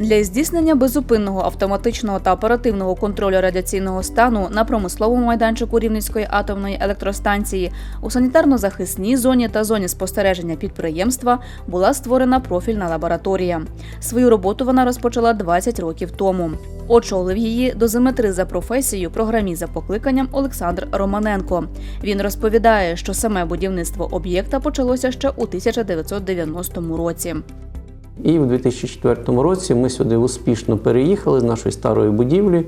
Для здійснення безупинного автоматичного та оперативного контролю радіаційного стану на промисловому майданчику Рівненської атомної електростанції у санітарно-захисній зоні та зоні спостереження підприємства була створена профільна лабораторія. Свою роботу вона розпочала 20 років тому. Очолив її дозиметри за професією, програміст за покликанням Олександр Романенко. Він розповідає, що саме будівництво об'єкта почалося ще у 1990 році. І в 2004 році ми сюди успішно переїхали з нашої старої будівлі.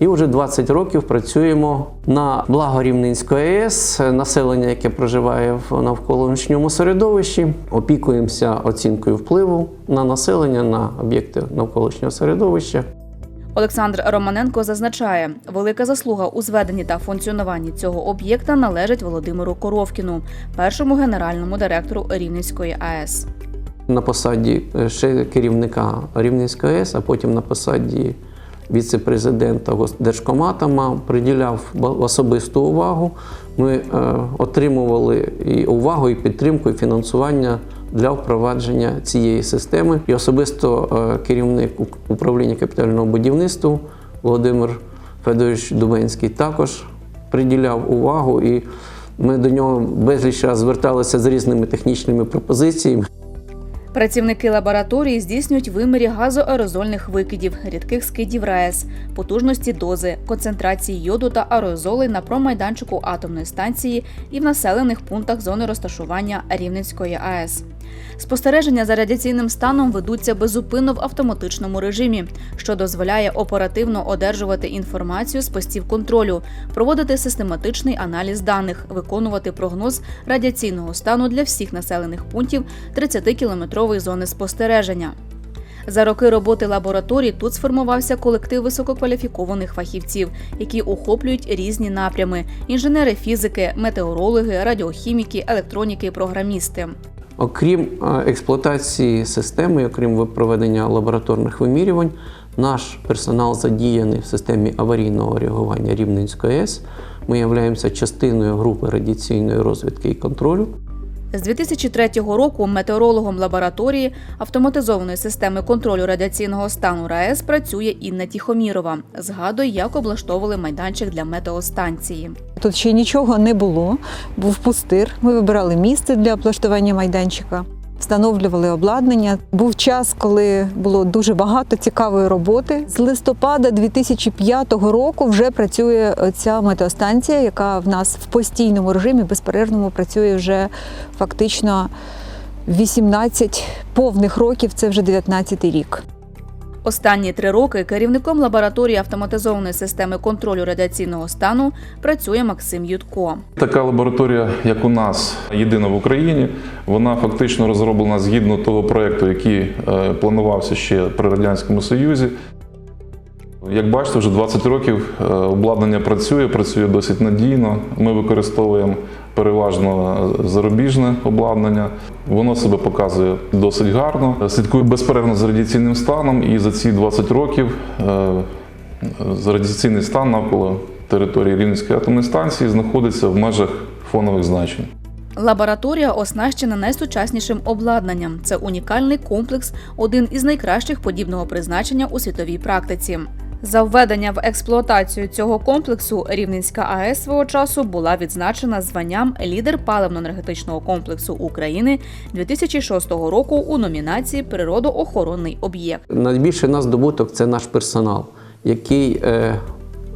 І вже 20 років працюємо на благо Рівненської АЕС, населення, яке проживає в навколишньому середовищі. Опікуємося оцінкою впливу на населення, на об'єкти навколишнього середовища. Олександр Романенко зазначає, велика заслуга у зведенні та функціонуванні цього об'єкта належить Володимиру Коровкіну, першому генеральному директору Рівненської АЕС. На посаді е, ще керівника Рівненської АЕС, а потім на посаді віце-президента гос- Держкоматома приділяв особисту увагу. Ми е, отримували і увагу, і підтримку, і фінансування для впровадження цієї системи. І особисто е, керівник управління капітального будівництва Володимир Федорович Дубенський також приділяв увагу. І ми до нього безліч раз зверталися з різними технічними пропозиціями. Працівники лабораторії здійснюють вимірі газоаерозольних викидів, рідких скидів РАЕС, потужності дози, концентрації йоду та аерозолей на промайданчику атомної станції і в населених пунктах зони розташування Рівненської АЕС. Спостереження за радіаційним станом ведуться безупинно в автоматичному режимі, що дозволяє оперативно одержувати інформацію з постів контролю, проводити систематичний аналіз даних, виконувати прогноз радіаційного стану для всіх населених пунктів 30-кілометрової зони спостереження. За роки роботи лабораторій тут сформувався колектив висококваліфікованих фахівців, які охоплюють різні напрями: інженери фізики, метеорологи, радіохіміки, електроніки програмісти. Окрім е, експлуатації системи, окрім проведення лабораторних вимірювань, наш персонал задіяний в системі аварійного реагування Рівненської АЕС. Ми являємося частиною групи радіаційної розвідки і контролю. З 2003 року метеорологом лабораторії автоматизованої системи контролю радіаційного стану РаЕС працює Інна Тіхомірова. Згадує, як облаштовували майданчик для метеостанції. Тут ще нічого не було, був пустир. Ми вибирали місце для облаштування майданчика, встановлювали обладнання. Був час, коли було дуже багато цікавої роботи. З листопада 2005 року вже працює ця метеостанція, яка в нас в постійному режимі безперервному працює вже фактично 18 повних років. Це вже 19 рік. Останні три роки керівником лабораторії автоматизованої системи контролю радіаційного стану працює Максим Ютко. Така лабораторія, як у нас, єдина в Україні, вона фактично розроблена згідно того проєкту, який е, планувався ще при Радянському Союзі. Як бачите, вже 20 років е, обладнання працює, працює досить надійно. Ми використовуємо переважно е, зарубіжне обладнання. Воно себе показує досить гарно. Слідкую безперервно за радіаційним станом, і за ці 20 років е, радіаційний стан навколо території Рівненської атомної станції знаходиться в межах фонових значень. Лабораторія оснащена найсучаснішим обладнанням. Це унікальний комплекс, один із найкращих подібного призначення у світовій практиці. За введення в експлуатацію цього комплексу Рівненська АЕС свого часу була відзначена званням лідер паливно-енергетичного комплексу України 2006 року у номінації Природоохоронний об'єкт. Найбільший наш здобуток це наш персонал, який е,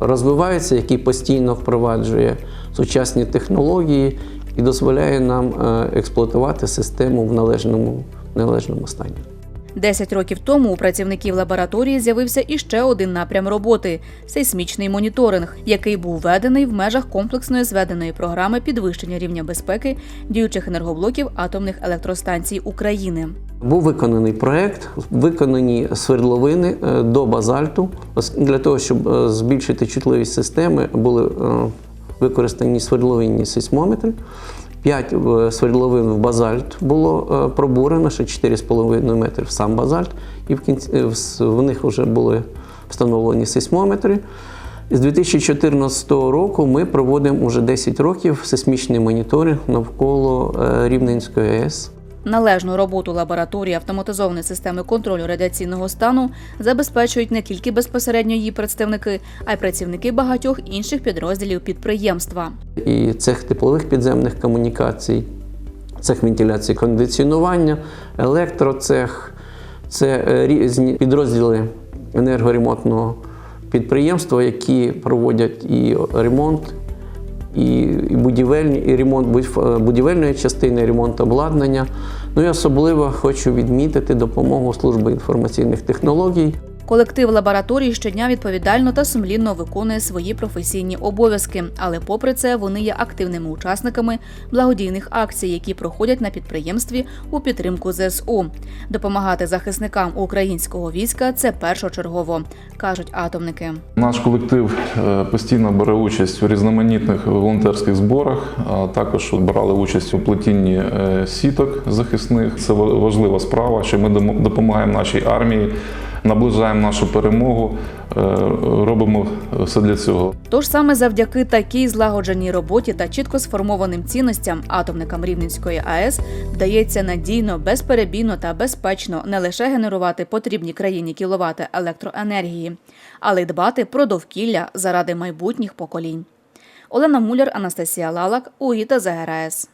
розвивається, який постійно впроваджує сучасні технології і дозволяє нам е, експлуатувати систему в належному, належному стані. Десять років тому у працівників лабораторії з'явився іще один напрям роботи сейсмічний моніторинг, який був введений в межах комплексної зведеної програми підвищення рівня безпеки діючих енергоблоків атомних електростанцій України. Був виконаний проект, виконані свердловини е, до базальту. Для того, щоб е, збільшити чутливість системи, були е, використані свердловинні сейсмометри. П'ять е, свердловин в базальт було е, пробурено, ще 4,5 метри в сам базальт, і в, кінці, е, в них вже були встановлені сейсмометри. З 2014 року ми проводимо вже 10 років сейсмічний моніторинг навколо Рівненської АЕС. Належну роботу лабораторії автоматизованої системи контролю радіаційного стану забезпечують не тільки безпосередньо її представники, а й працівники багатьох інших підрозділів підприємства. І цех теплових підземних комунікацій, цех вентиляції кондиціонування, електроцех це е, різні підрозділи енергоремонтного підприємства, які проводять і ремонт, і, і будівельні, і ремонт будівельної частини, ремонт обладнання. Ну і особливо хочу відмітити допомогу служби інформаційних технологій. Колектив лабораторії щодня відповідально та сумлінно виконує свої професійні обов'язки, але попри це вони є активними учасниками благодійних акцій, які проходять на підприємстві у підтримку ЗСУ. Допомагати захисникам українського війська це першочергово, кажуть атомники. Наш колектив е, постійно бере участь у різноманітних волонтерських зборах. а Також брали участь у плетінні е, сіток захисних. Це важлива справа, що ми допомагаємо нашій армії, наближаємо нашу перемогу, е, робимо все для цього. Тож саме завдяки такій злагодженій роботі та чітко сформованим цінностям атомникам Рівненської АЕС вдається надійно, безперебійно та безпечно не лише генерувати потрібні країні кіловати електроенергії, але й дбати про довкілля заради майбутніх поколінь. Олена Муляр, Анастасія Лалак, УІТА ЗГРАЕС.